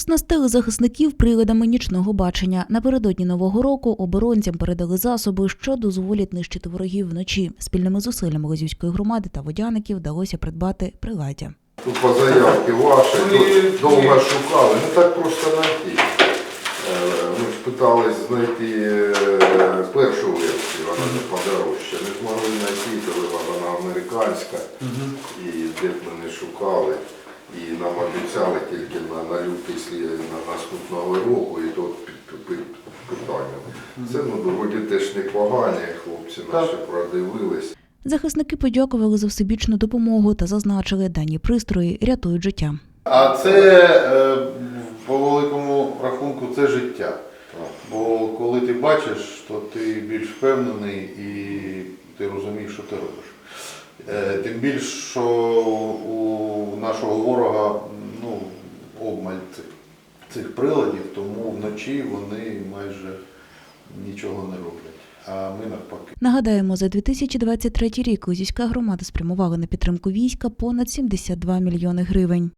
Оснастили захисників приладами нічного бачення. Напередодні нового року оборонцям передали засоби, що дозволять нищити ворогів вночі. Спільними зусиллями Лозівської громади та водяників вдалося придбати приладдя. Тут по заявці ваші тут довго шукали, не так просто знайти. Е, Ми ж питались знайти е, першу версію, вона не подорожча. Не змогли знайти, коли вона американська, і де б ми не шукали. І нам обіцяли тільки на, на лютий на наступного року, і тут під, під, питання. Це ну, доволі теж непогані, хлопці наші продивились. Захисники подякували за всебічну допомогу та зазначили, дані пристрої рятують життя. А це е, по великому рахунку це життя. Бо коли ти бачиш, то ти більш впевнений і ти розумієш, що ти робиш. Е, Тим більше, що у нашого ворога ну, обмаль цих, цих приладів, тому вночі вони майже нічого не роблять. А ми навпаки. Нагадаємо, за 2023 рік Лозівська громада спрямувала на підтримку війська понад 72 мільйони гривень.